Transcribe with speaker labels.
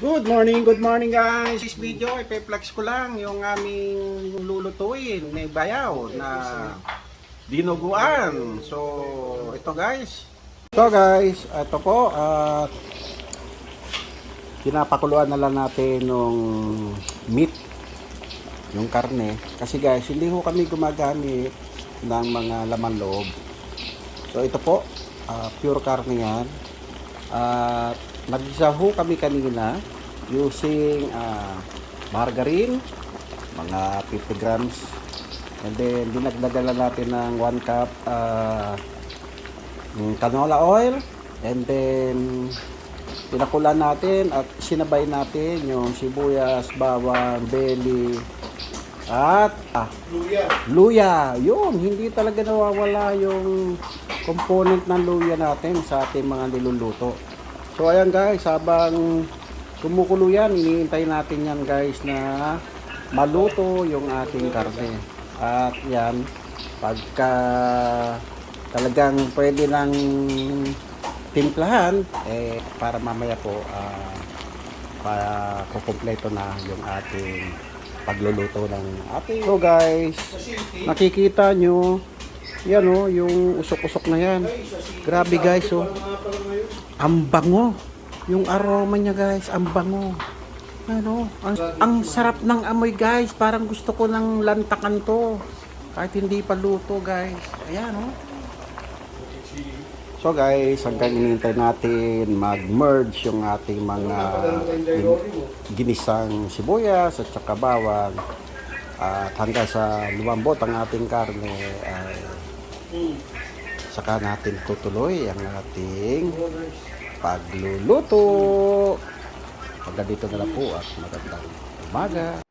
Speaker 1: Good morning, good morning guys. This video, ipeplex ko lang yung aming lulutuin na bayaw na dinuguan. So, ito guys. Ito guys, ito po. at pinapakuluan na lang natin yung meat, yung karne. Kasi guys, hindi ho kami gumagamit ng mga laman loob. So, ito po, ah, pure karne yan. At nag-isa ho kami kanina using ah, margarine, mga 50 grams. And then, dinagdagan lang natin ng 1 cup yung canola oil. And then, pinakulan natin at sinabay natin yung sibuyas, bawang, belly, at ah,
Speaker 2: Luya.
Speaker 1: luya. Yun, hindi talaga nawawala yung component ng luya natin sa ating mga niluluto. So ayan guys, habang kumukulo yan, iniintay natin yan guys na maluto yung ating karne. At yan, pagka talagang pwede nang timplahan, eh, para mamaya po, ah, para kukumpleto na yung ating pagluluto ng ating. So guys, nakikita nyo, yan o, yung usok-usok na yan. Grabe guys, oh. Ang bango. Yung aroma niya guys, ang bango. Ano, ang, ang sarap ng amoy guys. Parang gusto ko ng lantakan to. Kahit hindi pa luto guys. Ayan oh. So guys, hanggang inintay natin mag-merge yung ating mga gin- ginisang sibuyas at saka bawang. At hanggang sa lumambot ang ating karne ay saka natin tutuloy ang ating pagluluto. Hanggang dito na po at magandang umaga.